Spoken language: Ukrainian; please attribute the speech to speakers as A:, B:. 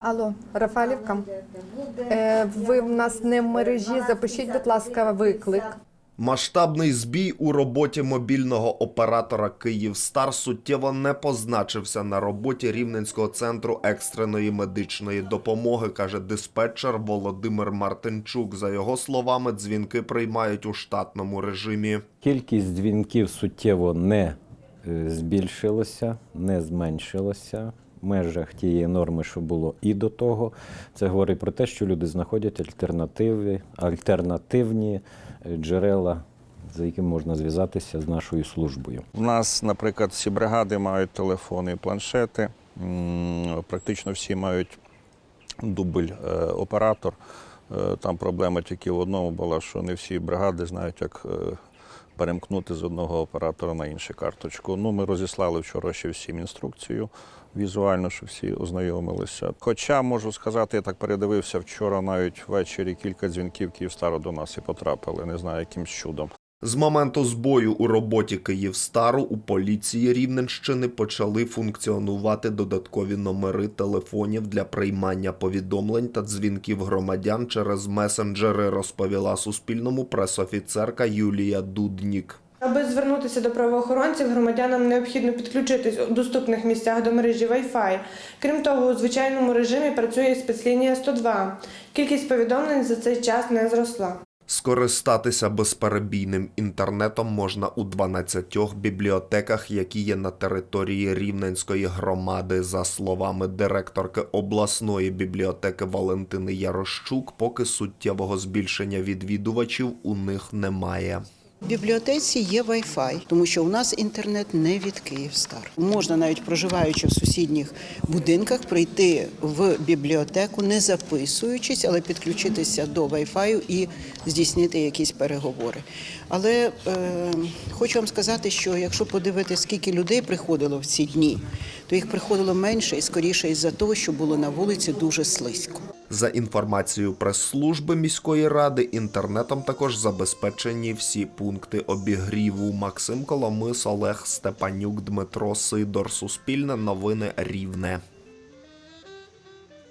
A: Алло, Рафалівка. Е, ви в нас не в мережі. Запишіть, будь ласка, виклик.
B: Масштабний збій у роботі мобільного оператора Київстар суттєво не позначився на роботі Рівненського центру екстреної медичної допомоги, каже диспетчер Володимир Мартинчук. За його словами, дзвінки приймають у штатному режимі.
C: Кількість дзвінків суттєво не е, збільшилася, не зменшилася межах тієї норми, що було і до того. Це говорить про те, що люди знаходять альтернативи, альтернативні е, джерела, за якими можна зв'язатися з нашою службою.
D: У нас, наприклад, всі бригади мають телефони і планшети. Практично всі мають дубль е, оператор. Е, Там проблема тільки в одному була, що не всі бригади знають, як перемкнути з одного оператора на іншу карточку. Ну, ми розіслали вчора ще всім інструкцію візуально, щоб всі ознайомилися. Хоча можу сказати, я так передивився вчора, навіть ввечері кілька дзвінків Київстару до нас і потрапили. Не знаю, якимсь чудом.
B: З моменту збою у роботі Київстару у поліції Рівненщини почали функціонувати додаткові номери телефонів для приймання повідомлень та дзвінків громадян через месенджери, розповіла Суспільному пресофіцерка Юлія Дуднік.
E: Аби звернутися до правоохоронців, громадянам необхідно підключитись у доступних місцях до мережі Wi-Fi. Крім того, у звичайному режимі працює спецлінія 102. Кількість повідомлень за цей час не зросла.
B: Скористатися безперебійним інтернетом можна у 12 бібліотеках, які є на території Рівненської громади. За словами директорки обласної бібліотеки Валентини Ярощук, поки суттєвого збільшення відвідувачів у них немає.
F: В бібліотеці є Wi-Fi, тому що у нас інтернет не від Київстар. Можна навіть проживаючи в сусідніх будинках, прийти в бібліотеку, не записуючись, але підключитися до Wi-Fi і здійснити якісь переговори. Але е, хочу вам сказати, що якщо подивитися, скільки людей приходило в ці дні, то їх приходило менше і скоріше із-за того, що було на вулиці дуже слизько.
B: За інформацією прес-служби міської ради, інтернетом також забезпечені всі пункти обігріву. Максим Коломис, Олег Степанюк, Дмитро Сидор. Суспільне новини Рівне.